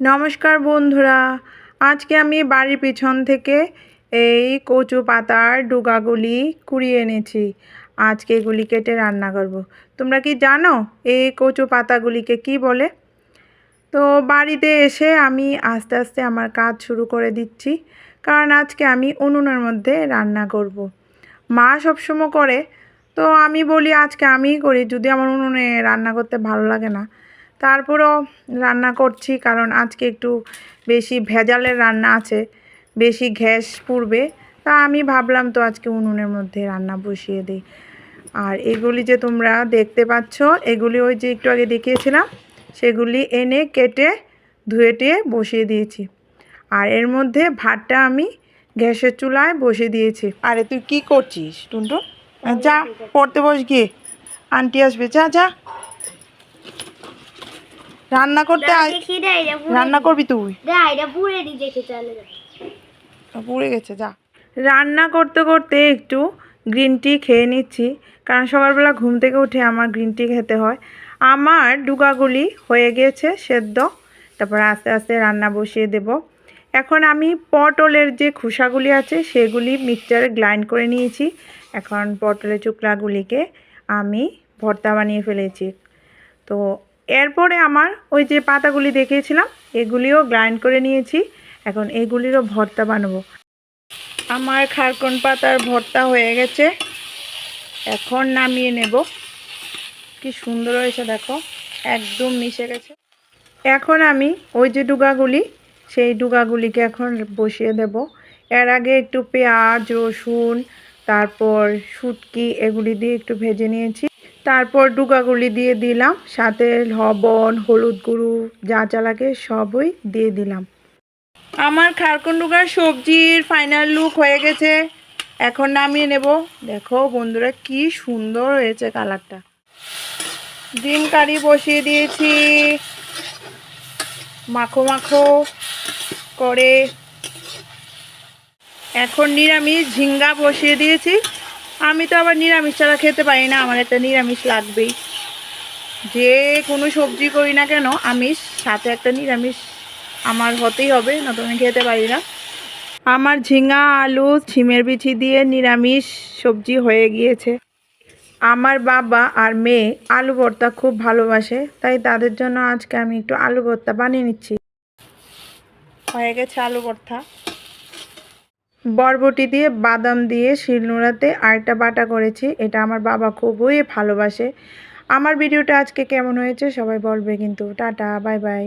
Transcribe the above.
নমস্কার বন্ধুরা আজকে আমি বাড়ির পিছন থেকে এই কচু পাতার ডুগাগুলি কুড়িয়ে এনেছি আজকে এগুলি কেটে রান্না করব। তোমরা কি জানো এই কচু পাতাগুলিকে কি বলে তো বাড়িতে এসে আমি আস্তে আস্তে আমার কাজ শুরু করে দিচ্ছি, কারণ আজকে আমি উনুনের মধ্যে রান্না করব। মা সবসময় করে, তো আমি বলি আজকে আমিই করি, যদি আমার উনুনে রান্না করতে ভালো লাগে না তারপরেও রান্না করছি কারণ আজকে একটু বেশি ভেজালের রান্না আছে বেশি গ্যাস পুড়বে। তা আমি ভাবলাম তো আজকে উনুনের মধ্যে রান্না বসিয়ে দিই। আর এগুলি যে তোমরা দেখতে পাচ্ছ এগুলি ওই যে একটু আগে দেখিয়েছিলাম সেগুলি এনে কেটে ধুয়ে টেয়ে বসিয়ে দিয়েছি। আর এর মধ্যে ভাতটা আমি গ্যাসের চুলায় বসিয়ে দিয়েছি। আরে তুই কি করছিস টুনটুন যা পড়তে বস গিয়ে। আন্টি আসবে যা যা। রান্না করতে রান্না করবি তুই। পুড়ে দি দেখে চলে যা পুড়ে গেছে যা। রান্না করতে করতে একটু গ্রিন টি খেয়ে নিচ্ছি কারণ সকালবেলা ঘুম থেকে উঠে আমার গ্রিন টি খেতে হয়। আমার ডুগাগুলি হয়ে গিয়েছে সেদ্ধ তারপর আস্তে আস্তে রান্না বসিয়ে দেব। এখন আমি পটলের যে খোসাগুলি আছে সেগুলি মিক্সচারে গ্রাইন্ড করে নিয়েছি। এখন পটলের চুকলাগুলিকে আমি ভর্তা বানিয়ে ফেলেছি। তো এরপরে আমার ওই যে পাতাগুলি দেখিয়েছিলাম, এগুলিও গ্রাইন্ড করে নিয়েছি। এখন এগুলিরও ভর্তা বানাবো। আমার খারকন পাতার ভর্তা হয়ে গেছে। এখন নামিয়ে নেব। কি সুন্দর হয়েছে, দেখো। একদম মিশে গেছে। এখন আমি ওই যে ডুগাগুলি, সেই ডুগাগুলিকে এখন বসিয়ে দেব। এর আগে একটু পেঁয়াজ, রসুন, তারপর শুটকি, এগুলি দিয়ে একটু ভেজে নিয়েছি। তারপর ডুগাগুলি দিয়ে দিলাম, সাথে লবণ, হলুদ গুঁড়ো, যা যা লাগে সবই দিয়ে দিলাম। আমার খারকুন খারকুন্ডুগার সবজির ফাইনাল লুক হয়ে গেছে। এখন নামিয়ে নেব। দেখো বন্ধুরা কি সুন্দর হয়েছে কালারটা। ডিম কারি বসিয়ে দিয়েছি। মাখো মাখো করে। এখন নিরামিষ ঝিঙ্গা বসিয়ে দিয়েছি। আমি তো আবার নিরামিষ ছাড়া খেতে পারি না, আমার একটা নিরামিষ লাগবেই। যে কোনো সবজি করি না কেন, আমিষ, সাথে একটা নিরামিষ আমার হতেই হবে নতুন আমি খেতে পারি না। আমার ঝিঙা, আলু ছিমের বিচি দিয়ে নিরামিষ সবজি হয়ে গিয়েছে। আমার বাবা আর মেয়ে আলু ভর্তা খুব ভালোবাসে, তাই তাদের জন্য আজকে আমি একটু আলু ভর্তা বানিয়ে নিচ্ছি। হয়ে গেছে আলু ভর্তা। বরবটি দিয়ে, বাদাম দিয়ে শিলনোড়াতে আরেকটা বাটা করেছি। এটা আমার বাবা খুবই ভালোবাসে। আমার ভিডিওটা আজকে কেমন হয়েছে সবাই বলবে, কিন্তু টাটা, বাই বাই।